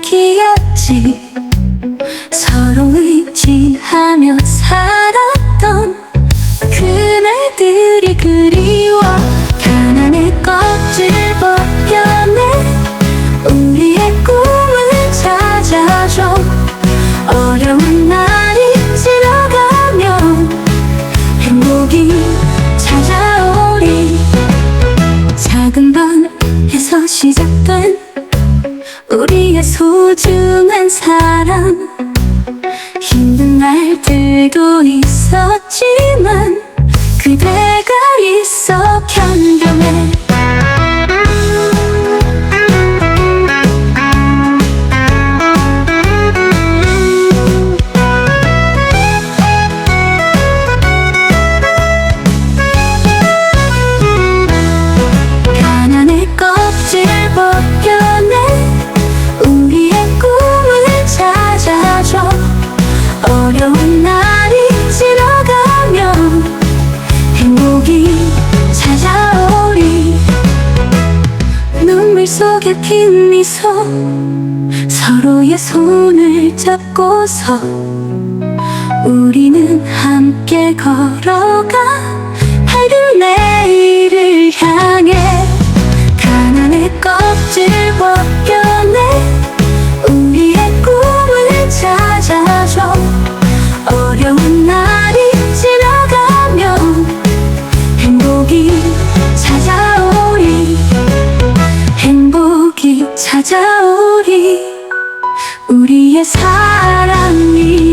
얘기했지. 서로 의지하며 살았던 그날들이 그리워 가난의 껍질 벗겨내 우리의 꿈을 찾아줘. 어려운 날이 지나가면 행복이 찾아오리. 작은 방에서 시작된 소중한 사랑 힘든 날들도 있었지만 그대가 있어 견뎌 속에 핀 미소 서로의 손을 잡고서 우리는 함께 걸어가. 밝은 내 우리의 사랑이